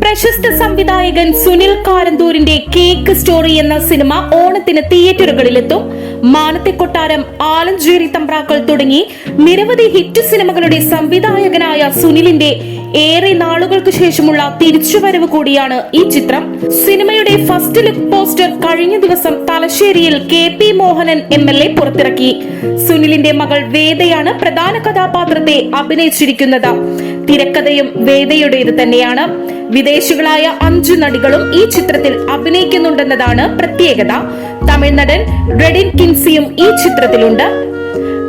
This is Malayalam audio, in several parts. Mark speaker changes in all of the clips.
Speaker 1: പ്രശസ്ത സംവിധായകൻ സുനിൽ കാരന്തൂരിന്റെ കേക്ക് സ്റ്റോറി എന്ന സിനിമ ഓണത്തിന് തിയേറ്ററുകളിലെത്തും. മാനത്തെ കൊട്ടാരം ആലഞ്ചേരി തമ്പ്രാക്കൾ തുടങ്ങി നിരവധി ഹിറ്റ് സിനിമകളുടെ സംവിധായകനായ സുനിലിന്റെ ഏറെ നാളുകൾക്ക് ശേഷമുള്ള തിരിച്ചുവരവ് കൂടിയാണ് ഈ ചിത്രം. സിനിമയുടെ ഫസ്റ്റ് ലുക്ക് പോസ്റ്റർ കഴിഞ്ഞ ദിവസം തലശ്ശേരിയിൽ K P Mohanan M L A പുറത്തിറക്കി. സുനിലിന്റെ മകൾ വേദയാണ് പ്രധാന കഥാപാത്രത്തെ അഭിനയിച്ചിരിക്കുന്നത്. തിരക്കഥയും വേദയുടേത് തന്നെയാണ്. വിദേശികളായ അഞ്ചു നടികളും ഈ ചിത്രത്തിൽ അഭിനയിക്കുന്നുണ്ടെന്നതാണ് പ്രത്യേകത. തമിഴ് നടൻ റെഡിൻ കിൻസിയും ഈ ചിത്രത്തിലുണ്ട്.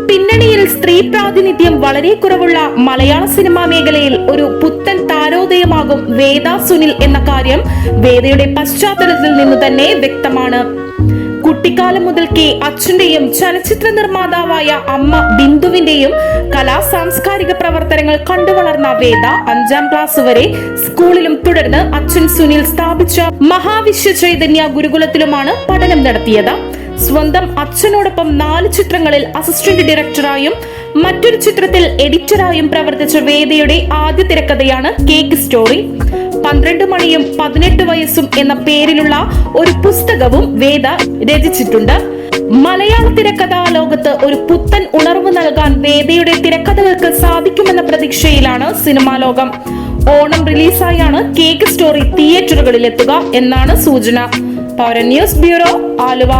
Speaker 1: പിന്നണിയിൽ സ്ത്രീ പ്രാതിനിധ്യം വളരെ കുറവുള്ള മലയാള സിനിമാ മേഖലയിൽ ഒരു പുത്തൻ താരോദയമാകും വേദ സുനിൽ എന്ന കാര്യം വേദയുടെ പശ്ചാത്തലത്തിൽ നിന്ന് തന്നെ വ്യക്തമാണ്. കുട്ടിക്കാലം മുതൽക്കേ അച്ഛന്റെയും ചലച്ചിത്ര നിർമ്മാതാവായ അമ്മ ബിന്ദുവിന്റെയും കലാ സാംസ്കാരിക പ്രവർത്തനങ്ങൾ കണ്ടുവളർന്ന വേദ അഞ്ചാം ക്ലാസ് വരെ സ്കൂളിലും തുടർന്ന് അച്ഛൻ സുനിൽ സ്ഥാപിച്ച മഹാവിശ്വ ചൈതന്യ ഗുരുകുലത്തിലുമാണ് പഠനം നടത്തിയത്. സ്വന്തം അച്ഛനോടൊപ്പം നാല് ചിത്രങ്ങളിൽ അസിസ്റ്റന്റ് ഡയറക്ടറായും മറ്റൊരു ചിത്രത്തിൽ എഡിറ്ററായും പ്രവർത്തിച്ച വേദയുടെ ആദ്യ തിരക്കഥയാണ് കേക്ക് സ്റ്റോറി പന്ത്രണ്ട് മണിയും പതിനെട്ട് വയസ്സും എന്ന പേരിലുള്ള ഒരു പുസ്തകവും വേദ രചിച്ചിട്ടുണ്ട്. മലയാള തിരക്കഥാ ലോകത്ത് ഒരു പുത്തൻ ഉണർവ് നൽകാൻ വേദയുടെ തിരക്കഥകൾക്ക് സാധിക്കുമെന്ന പ്രതീക്ഷയിലാണ് സിനിമാ ലോകം. ഓണം റിലീസായാണ് കേക്ക് സ്റ്റോറി തിയേറ്ററുകളിൽ എത്തുക എന്നാണ് സൂചന. Power news bureau Aluva.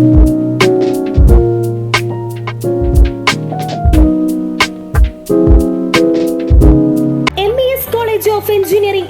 Speaker 2: M